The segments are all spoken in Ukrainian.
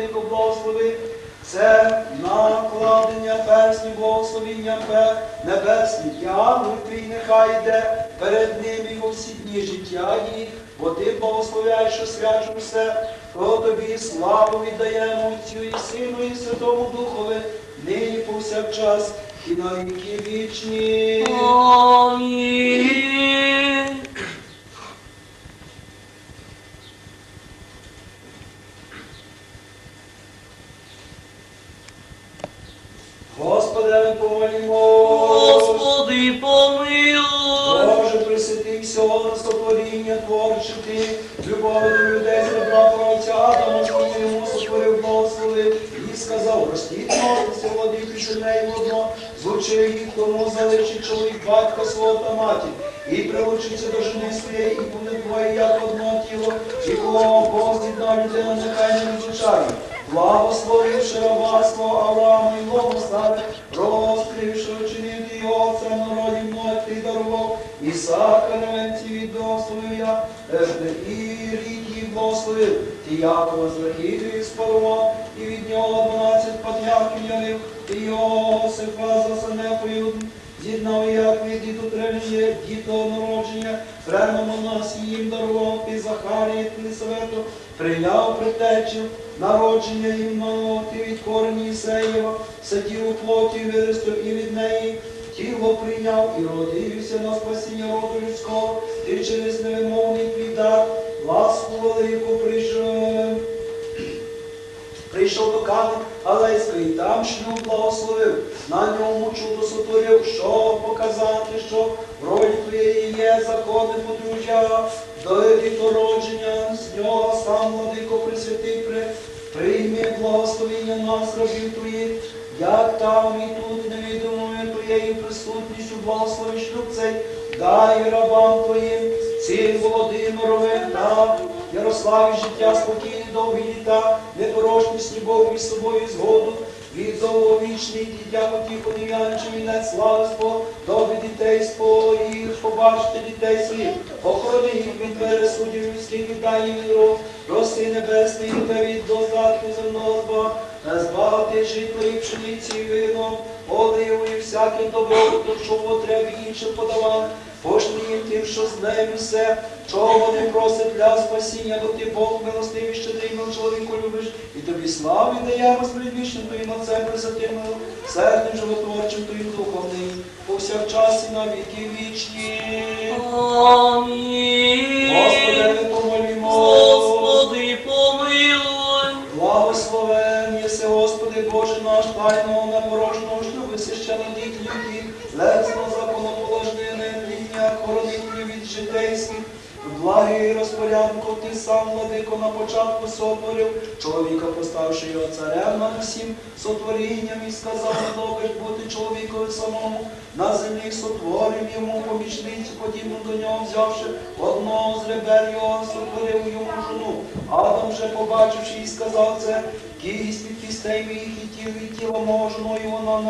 владико, благослови. Це накладення персні благословіння небесні. І ангел твій нехай йде перед ними у всі дні життя їх, бо ти благословляєш, що свячу все, то тобі славу віддаємо Отцю і Сину, і Святому Духові, нині повсякчас і на віки вічні. Амінь. Господи, помолімо. Господи, помилуй. Боже, присвяти всього сотворіння творче ти, любові до людей з добра Отця Адама, що йому сотворив благословив, і сказав, ростіть молитися, води, під водно, звучи їх, тому залишить чоловік батька свого та матір, і прилучиться до жени своєї, і буде двоє, як одно тіло, і кого Бог з'єднав людина, нехай не розлучає. Благословивши раба свого Авраама і благослови, розкривши очинити його царем народі мною ти дарував, Ісаака невенці відословив я, Ежде і рід їх благословив, ти Якова з Рахілію спарував, і від нього дванадцять патріархів явив, і Йосифа за Санепою З'єднав як від діду тренення, діто народження, френом нас їм дарував ти Захарії, Єлисавету, прийняв притечів, народження їм ти від корені Ісеєва, сидів у плоті виростив і від неї. Тіло прийняв і родився на спасіння роду людського, ти через невимовний твій ласку велику прийшов. Прийшов до Кани Галейської, там шлюб благословив, на ньому чудо сотворив, що показати, що в ролі твоєї є законне подружжя, до дітородження, з нього сам владико присвятий при, прийми благословіння нас, рабів твоїх, як там і тут невідомою твоєю присутністю благослови шлюб цей, дай рабам твоїм, цим Володимировим та Ярославі життя спокійне, довгі літа, непорожність любов між собою згоду, від довговічний дітям утіху нев'янче вінець слави спо, добрі дітей своїх, побачити дітей своїх, охорони їх від пересудів людських, віддай їм миру, роси небесний, тебе від достатку земного зба, збавити житло і пшениці і вино, оливу і всяке добро, то що потребі іншим подавали, Пошли їм тим, що з нею все, чого вони просять для спасіння, бо ти Бог милостивий, і тобі славу даємо з предвічним твоїм Отцем Пресвятим, сердним животворчим твоїм духовним, повсякчас і на віки вічні. Амінь. Сам, на початку сотворив, чоловіка поставши його царем над усім сотворінням і сказав, добить бути чоловікові самому, на землі сотворив йому помічницю, подібну до нього взявши одного з ребер його, сотворив йому жону. Адам же, побачивши і сказав це, кість від кістей і тіл від тіла мого жоною вона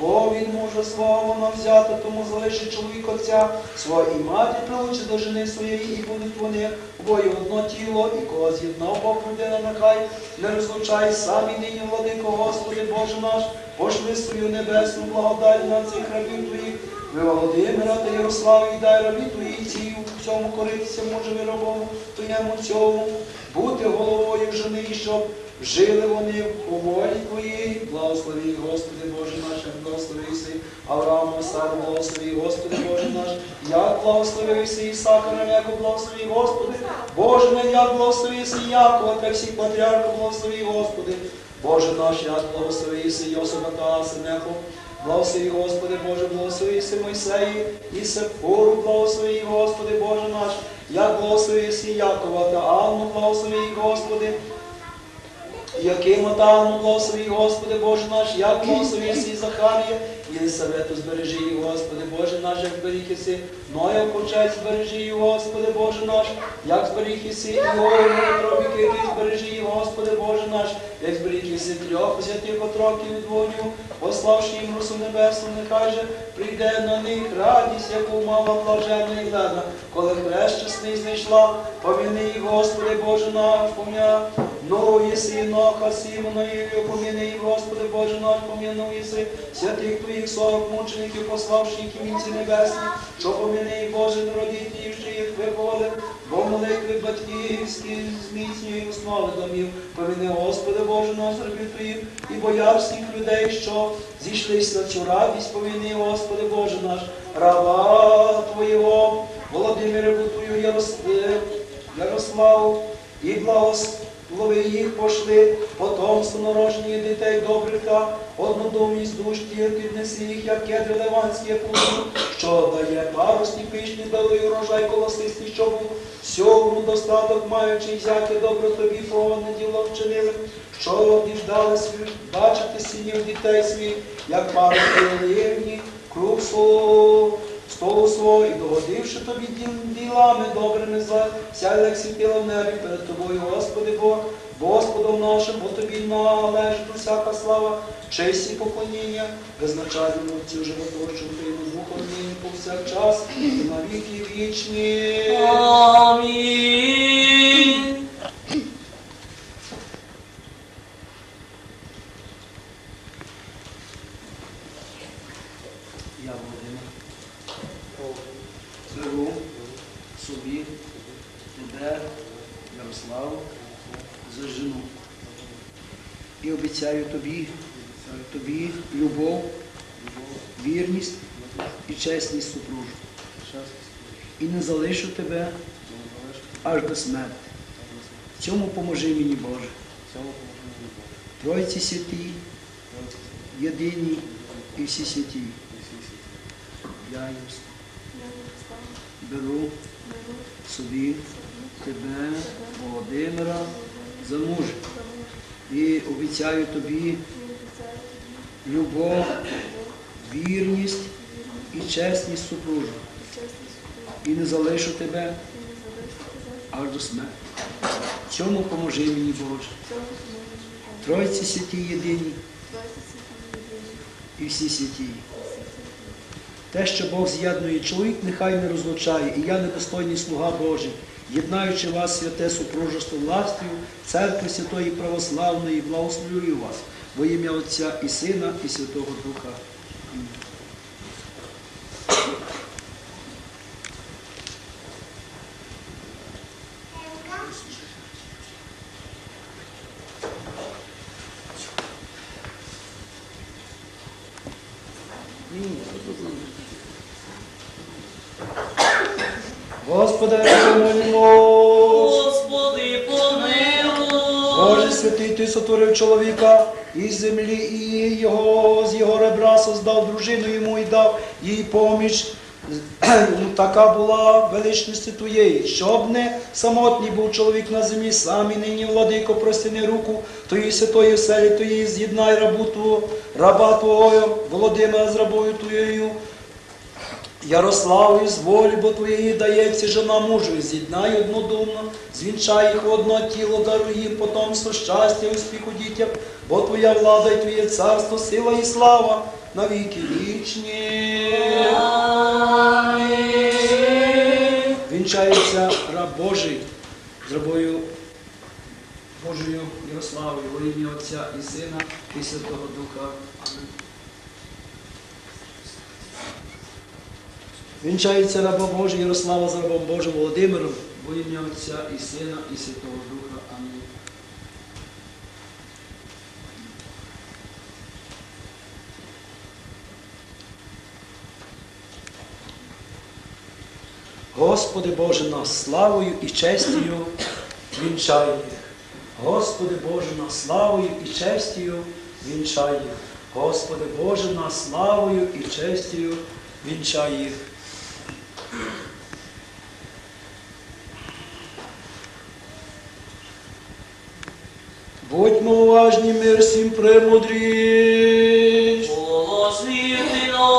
бо від мужа свого вона взята, тому залишить чоловік отця свого і мати прилучить до жени своєї, і будуть вони обоє одно тіло, і кого з'єднав Бог людина, нехай не розлучай сам і нині, владико, Господи Боже наш, пошли свою небесну благодать на цих рабів твоїх, ви Володимира та Ярославі, і дай рабі твої ці в цьому коритися може виробому твоєму цьому, бути головою жени, і щоб жили вони в помолі твоїй, благослови, Господи Боже наш, як благословився Авраама, Сару, благослови, Господи Боже наш, як благословився Ісака, Ремеку, благослови, Господи, Боже мій, як благословився Якова, та всіх патріархів, благослови, Господи, Боже наш, як благословився Йосипа та Синеху, Благослови, Господи Боже, благослови си Мойсеї і Сепору, благослови, Господи Боже наш, як благослови си Якова та Анну, благослови, Господи, Яким Анну, благослови, Господи Боже наш, як благослови си Захарія, Єлисавету збережи її, Господи Боже наш, як зберіг єси, Ноя почать збережи її, Господи Боже наш, як зберіг єси, і тробі кити, збережи її, Господи Боже наш, як зберіг єси трьох взятих отроків від вогню, пославши їм русу небесну, нехай же прийде на них радість, яку мала блаженна Єлена, коли хрест чесний знайшла, поміни їх, Господи Боже наш, пом'я, ну єси Ноха, Сімона, Ілію, поміни їх, Господи Боже наш, пом'яну єси, святих Твоїх сорок мучеників, пославши їх і вінці небесні, що поміни Боже, народіть, що їх виповали, бо молитви батьківські зміцнює основи домів. Поміни, Господи Боже, нас зробив Твоїх, і бояр всіх людей, що зійшлись на цю радість, поміни, Господи Боже наш, раба Твоєго, Володимире е, Ярославу, і благослови їх пошли, потомство народження дітей добрих та однодумність душ тіл піднеси їх, як кедри ливанські, луну, що дає парусні пишні, дали урожай колосистий, що був всьому достаток, маючи взяти добро тобі, повне діло вчинили, що діждали свій, бачити синів дітей своїх, як парусні ливні, круг свого столу свого і догодивши тобі ділами добрими за сяй як світила в небі перед тобою, Господи Бог, Господом нашим, бо тобі належить усяка слава, честь і поклоніння, безначальному Отцю животворчому Твоєму Духу нині повсякчас і на віки вічні. Амінь. Я Володимир. Беру собі тебе, Ярославу, за жену. І обіцяю тобі, тобі любов, вірність і чесність супружу. І не залишу тебе аж до смерти. В цьому поможи мені, Боже. Тройці святі, єдині і всі святі. Я беру собі тебе, Володимира, за мужа. І обіцяю тобі любов, вірність і чесність супружу. І не залишу тебе аж до смерти. В цьому поможи мені, Боже. Тройці святі єдині і всі святі. Те, що Бог з'єднує чоловік, нехай не розлучає, і я недостойний слуга Божий, єднаючи вас святе супружество властю, церкви Святої Православної, благословлюю вас во ім'я Отця і Сина, і Святого Духа. Амінь. Господи, помолимо. Господи, помилуй. Боже святий, ти сотворив чоловіка із землі, і його з його ребра создав дружину йому і дав їй поміч. Ну, Така була величність Твоєї, щоб не самотній був чоловік на землі, сам і нині, владико, простяни руку Твоєї святої селі, Твоєї з'єднай рабу Твого, раба Твого, Володимира з рабою Твоєю, Ярославу з волі, бо твоєї дається жена мужу, з'єднай однодумно, звінчай їх в одно тіло, даруй їм потомство, щастя, успіху дітям, бо твоя влада і твоє царство, сила і слава на віки вічні. Амінь. Вінчається раб Божий з рабою Божою Ярославою, во ім'я Отця і Сина і Святого Духа. Амінь. Вінчається раба Божий Ярослава з рабом Божим Володимиром, во ім'я Отця і Сина і Святого Духа. Амінь. Господи Боже нас славою і честю вінчай їх. Господи Боже нас славою і честю вінчай їх. Господи Боже нас славою і честю вінчай їх. Будьмо уважні, мир всім премудріч. Положити на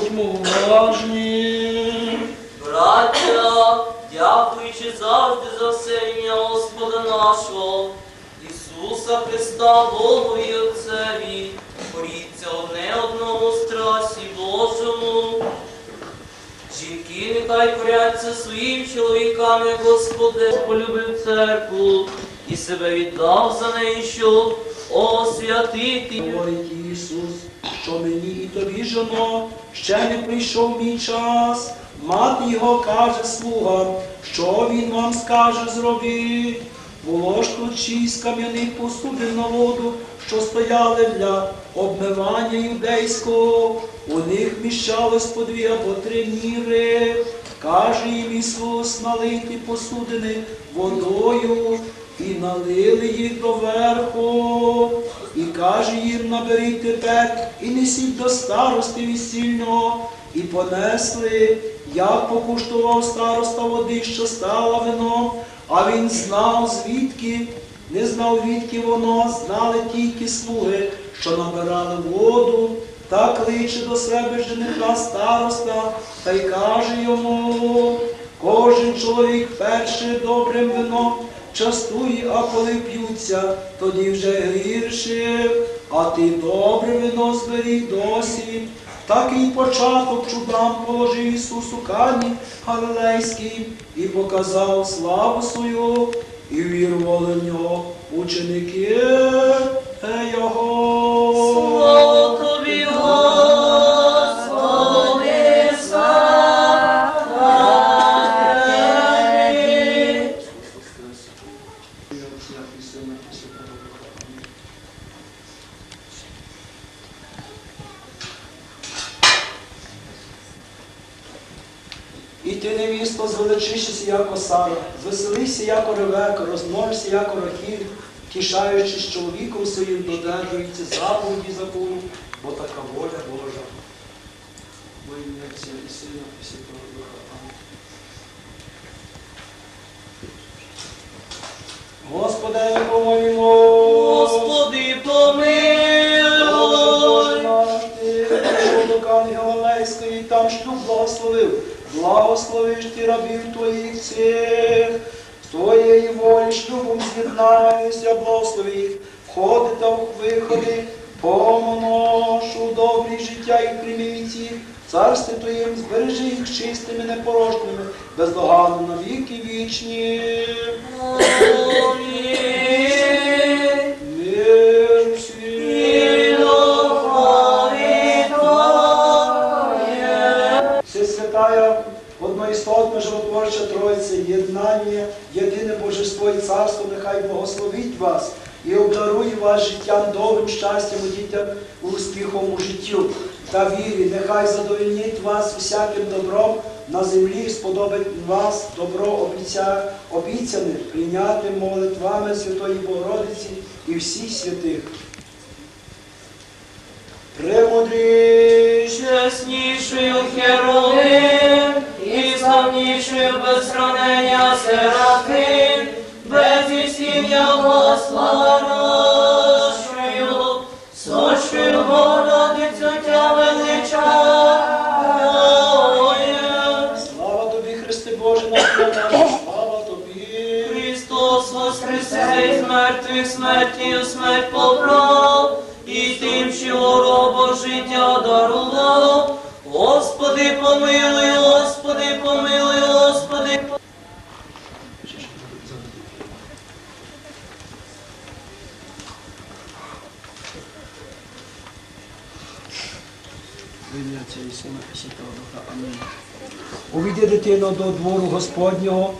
будьмо уважні. Браття, дякуючи завжди за все ім'я Господа нашого, Ісуса Христа, Богу і Отцеві, боріться одне одному страсі Божому. Жінки нехай коряться своїм чоловікам, як Господи, полюбив церкву і себе віддав за неї, щоб освятити. Говорить Ісус, що мені і тобі жено ще не прийшов мій час. Мати його каже слугам, що він вам скаже зробіть. Було ж тут шість кам'яних посудин на воду, що стояли для обмивання юдейського. У них вміщалось по дві або три міри. Каже їм Ісус налити посудини водою і налили їх доверху. І каже їм, наберіть тепер і несіть до старости весільного. І понесли, як покуштував староста води, що стала вином, а він знав звідки, не знав відки воно, знали тільки слуги, що набирали воду, та кличе до себе жениха староста, та й каже йому, кожен чоловік перше добрим вином частує, а коли п'ються, тоді вже гірше, а ти добре вино зберіг досі. Такий початок чудам положив Ісус у Кані Галилейській і показав славу свою, і вірували в нього ученики Його. Слава тобі, Господи, І ти, невісто, звеличишся, як осара, звеселися, як ревека, розмножся, як рахіль, тішаючись чоловіком своїм, додержується заповіді закону, бо така воля Божа. Во ім'я Отця і Сина і Святого Духа. Господи, помолімо. Господи, помилуй. Боже наш, ти прийшов до Галилейської, там шлюб благословив. Благословиш ти рабів твоїх з твоєї волі шлюбом з'єднаюся, благослови їх, входи та виходи, помоношу добрі життя і приміті. Царстві Твоїм збережи їх чистими, непорожними, бездоганно на віки вічні. Нехай благословить вас і обдарує вас життям добрим, щастям у дітям, успіхом у життю та вірі. Нехай задовольнить вас всяким добром на землі, і сподобить вас добро обіця, обіцяне прийняти молитвами Святої Богородиці і всіх святих. Премудрість. Чеснішою Херовим, і славнішою без сравнення Серафим, ісіння Господною, сущою Богородицю Тя величає. Слава тобі, Христе Боже, наш наш, слава тобі. Христос воскресе із мертвих смертію смерть поправ, і тим, що робо життя дарував. Господи, помилуй, Господи, помилуй, Господи. В ім'я Отця і Сина і Святого Духа. Амінь. Увійди, дитино, до двору Господнього,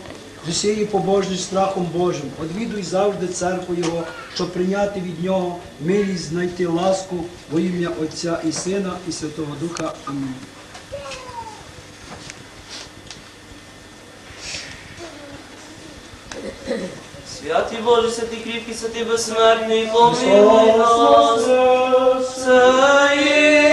з усією побожністю страхом Божим. Одвідуй завжди церкву Його, щоб прийняти від Нього милість, знайти ласку во ім'я Отця і Сина і Святого Духа. Амінь. Святий Боже, святий кріпкий, святий безсмертний, помилуй нас. Це із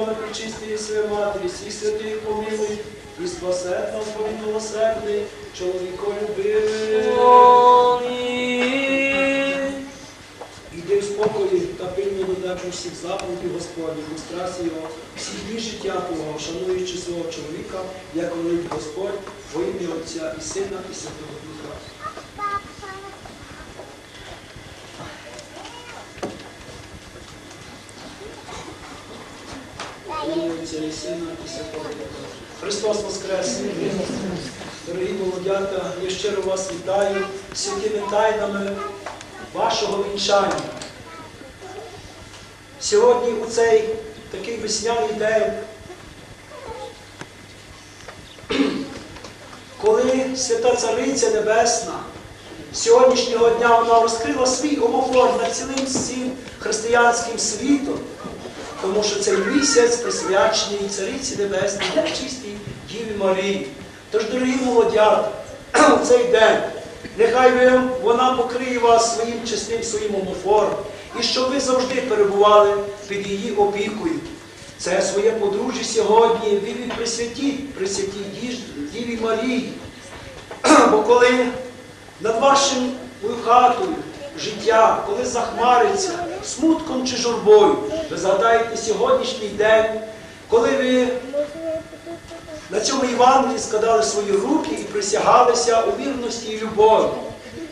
молитвами причистої матері, всіх святих помилуй, і спасе нас, бо милосердний, чоловіко любивий. Іди в спокої та пильно додержу всіх заповідей Господніх, у його, всі дні життя Твого, шануючи свого чоловіка, як велить Господь, во ім'я Отця і Сина, і Святого Духа. Отця і Сина, і Святого Духа. Христос Воскрес! Дорогі молодята, я щиро вас вітаю святими тайнами вашого вінчання. Сьогодні у цей такий весняний день, коли Свята Цариця Небесна сьогоднішнього дня вона розкрила свій омофон над цілим всім християнським світом, тому що цей місяць присвячений Цариці Небесній, чистій Діві Марії. Тож, дорогі молодята, у цей день нехай вона покриє вас своїм чесним своїм омофором, і щоб ви завжди перебували під її опікою. Це своє подружжя сьогодні ви від присвятіть Діві Марії. Бо коли над вашим хатою життя, коли захмариться смутком чи журбою, ви згадаєте сьогоднішній день, коли ви на цьому Євангелії складали свої руки і присягалися у вірності і любові.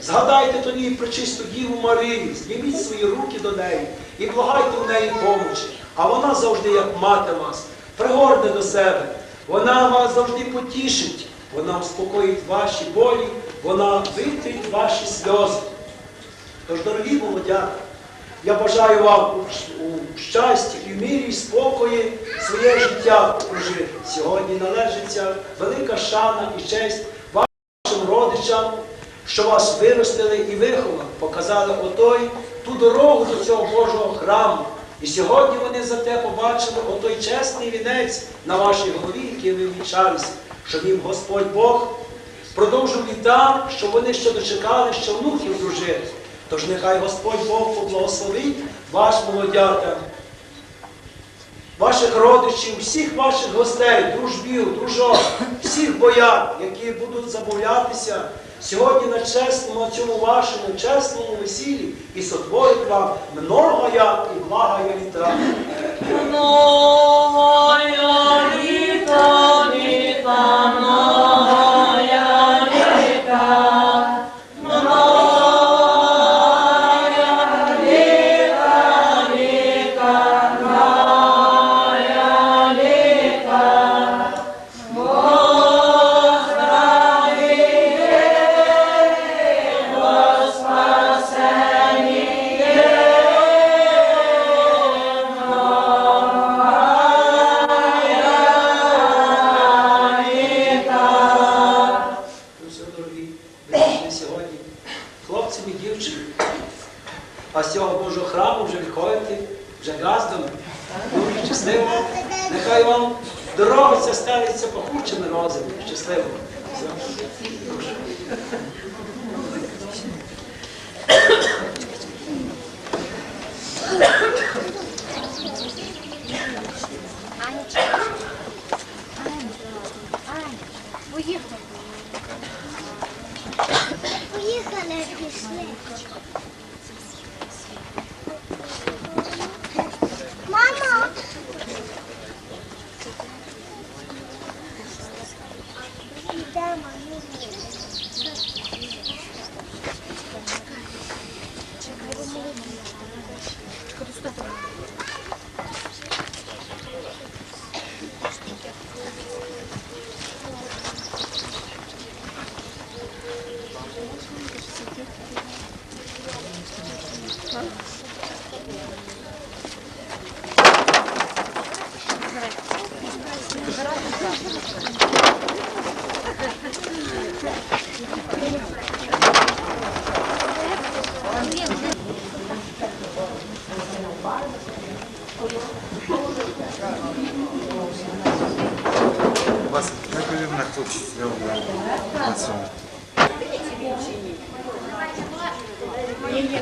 Згадайте тоді про чисту Діву Марію, зніміть свої руки до неї і благайте у неї помочі. А вона завжди, як мати вас, пригорне до себе. Вона вас завжди потішить, вона успокоїть ваші болі, вона витрить ваші сльози. Тож, дорогі молодята, я бажаю вам у щасті і в мірі, і спокої своє життя прожити. Сьогодні належиться велика шана і честь вашим родичам, що вас виростили і виховали, показали отой ту дорогу до цього Божого храму. І сьогодні вони за те побачили отой чесний вінець на вашій голові, який ви вінчалися, щоб їм Господь Бог продовжив літа, щоб вони ще дочекали, ще внуків дружити. Тож нехай Господь Бог поблагословить ваш молодята, ваших родичів, всіх ваших гостей, дружбів, дружок, всіх бояр, які будуть забавлятися сьогодні на чесному, на цьому вашому чесному весіллі і сотворить вам многоя і благая літа. Многая літа, літа, многая ね。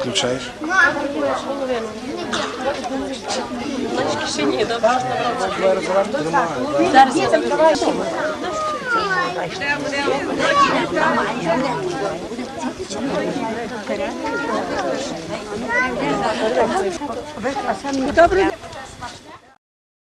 Включаєш?